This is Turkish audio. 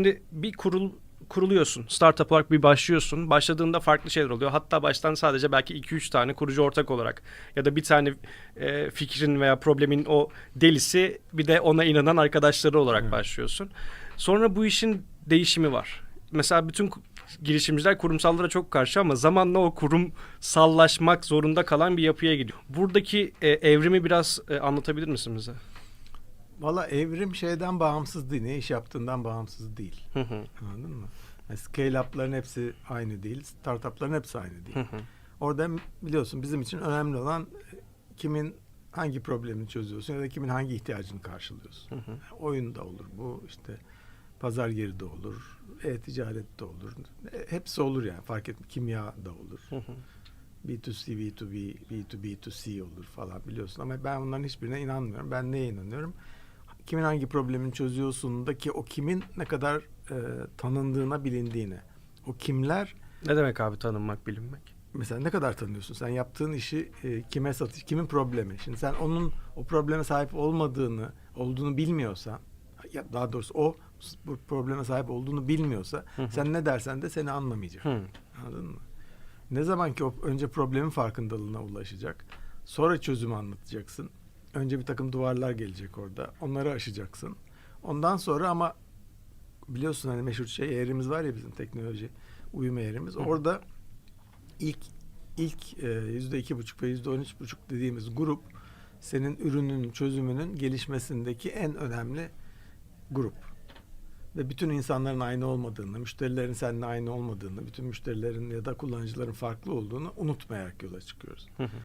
Şimdi bir kurul kuruluyorsun. Startup olarak bir başlıyorsun. Başladığında farklı şeyler oluyor. Hatta baştan sadece belki 2-3 tane kurucu ortak olarak ya da bir tane e, fikrin veya problemin o delisi bir de ona inanan arkadaşları olarak Evet. başlıyorsun. Sonra bu işin değişimi var. Mesela bütün girişimciler kurumsallara çok karşı ama zamanla o kurumsallaşmak zorunda kalan bir yapıya gidiyor. Buradaki e, evrimi biraz e, anlatabilir misin bize? Valla evrim şeyden bağımsız değil. Ne iş yaptığından bağımsız değil. Hı hı, Anladın mı? Yani scale up'ların hepsi aynı değil. Startup'ların hepsi aynı değil. hı, Orada biliyorsun bizim için önemli olan e, kimin hangi problemini çözüyorsun ya da kimin hangi ihtiyacını karşılıyorsun. hı hı. Oyun da olur bu işte pazar yeri de olur, e-ticaret de olur. E, Hepsi olur yani fark etmiyor. Kimya da olur. hı hı. B2C, B2B, B2B2C olur falan biliyorsun ama ben bunların hiçbirine inanmıyorum. Ben neye inanıyorum? Kimin hangi problemini çözüyorsun da ki o kimin ne kadar e, tanındığına, bilindiğine. O kimler Ne demek abi tanınmak, bilinmek? mesela ne kadar tanıyorsun? Sen yaptığın işi e, kime satış, kimin problemi? Şimdi sen onun o probleme sahip olmadığını, olduğunu bilmiyorsan, ya daha doğrusu o bu probleme sahip olduğunu bilmiyorsa Hı hı. sen ne dersen de seni anlamayacak. Hı. Anladın mı? Ne zaman ki o önce problemin farkındalığına ulaşacak. Sonra çözümü anlatacaksın. Önce bir takım duvarlar gelecek orada. Onları aşacaksın. Ondan sonra ama biliyorsun hani meşhur şey eğrimiz var ya bizim teknoloji uyum eğrimiz. Hı. Orada ilk ilk e, yüzde iki buçuk ve yüzde on üç buçuk dediğimiz grup senin ürünün çözümünün gelişmesindeki en önemli grup ve bütün insanların aynı olmadığını, müşterilerin seninle aynı olmadığını, bütün müşterilerin ya da kullanıcıların farklı olduğunu unutmayarak yola çıkıyoruz. Hı hı.